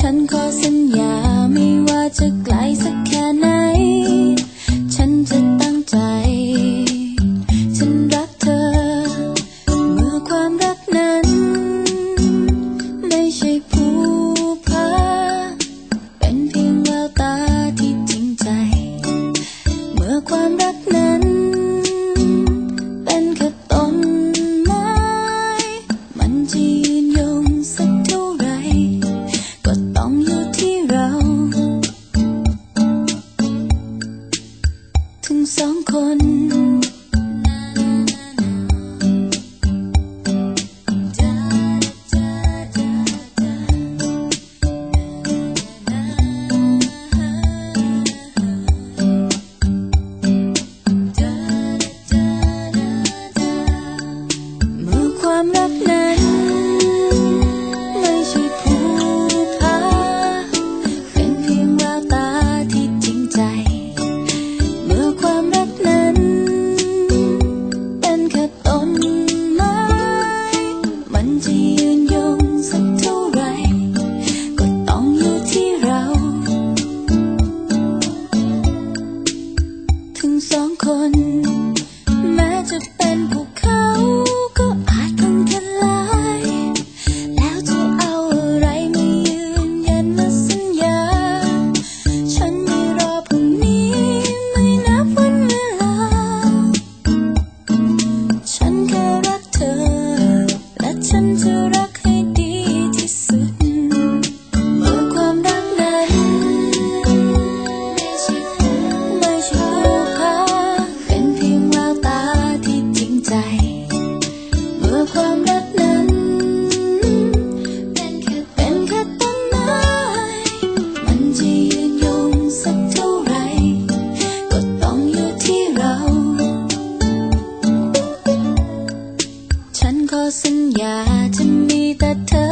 ฉันขอสัญญาไม่ว่าจะไกลสักแค่ไหน ฉันจะตั้งใจ ฉันรักเธอ เมื่อความรักนั้น ไม่ใช่ผู้พาเป็นเพียงแววตาที่จริงใจ เมื่อความรักนั้น เป็นแค่ต้นไม้ มันจะยืนยงสัก สองคน เมื่อความรักนั้น 的特。